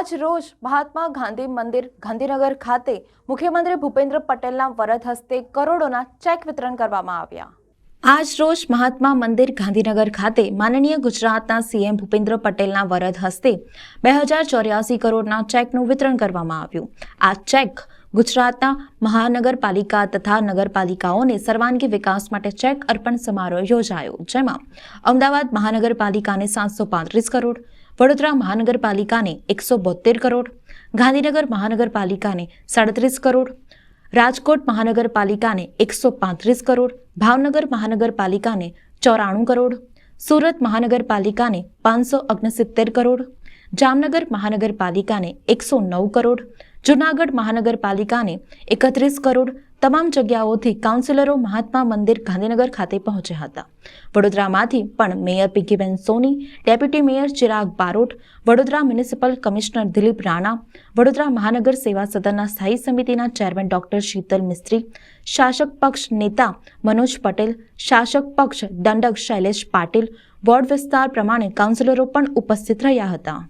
રોજ મહાત્મા ગાંધી મંદિર ગાંધીનગર ખાતે મુખ્યમંત્રી ભૂપેન્દ્ર પટેલના વરદ હસ્તે કરોડોના ચેક વિતરણ કરવામાં આવ્યા. આજ રોજ મહાત્મા મંદિર ગાંધીનગર ખાતે માનનીય ગુજરાતના સીએમ ભૂપેન્દ્ર પટેલના વરદ હસ્તે બે હજાર ચોર્યાસી કરોડના ચેકનું વિતરણ કરવામાં આવ્યું. આ ચેક ગુજરાતના મહાનગરપાલિકા તથા નગરપાલિકાઓને સર્વાંગી વિકાસ માટે ચેક અર્પણ સમારોહ યોજાયો. જેમાં અમદાવાદ મહાનગરપાલિકાને સાતસો પાંત્રીસ કરોડ, વડોદરા મહાનગરપાલિકાને એકસો બોતેર કરોડ, ગાંધીનગર મહાનગરપાલિકાને સાડત્રીસ કરોડ, રાજકોટ મહાનગરપાલિકાને એકસો પાંત્રીસ કરોડ, ભાવનગર મહાનગરપાલિકાને ચોરાણું કરોડ, સુરત મહાનગરપાલિકાને પાંચસો ઓગણસિત્તેર કરોડ, જામનગર મહાનગરપાલિકાને એકસો નવ કરોડ જૂનાગઢ મહાનગરપાલિકાને એકત્રીસ કરોડ તમામ જગ્યાઓથી કાઉન્સિલરો મહાત્મા મંદિર ગાંધીનગર ખાતે પહોંચ્યા હતા. વડોદરામાંથી પણ mayor Pinkiben Soni, deputy mayor Chirag Barot, Vadodara municipal commissioner Dilip Rana, Vadodara મહાનગર સેવા સદનના સ્થાયી સમિતિના ચેરમેન ડોક્ટર શીતલ મિસ્ત્રી, શાસક પક્ષ નેતા મનોજ પટેલ, શાસક પક્ષ દંડક શૈલેષ પાટીલ, વોર્ડ વિસ્તાર પ્રમાણે કાઉન્સિલરો પણ ઉપસ્થિત રહ્યા હતા.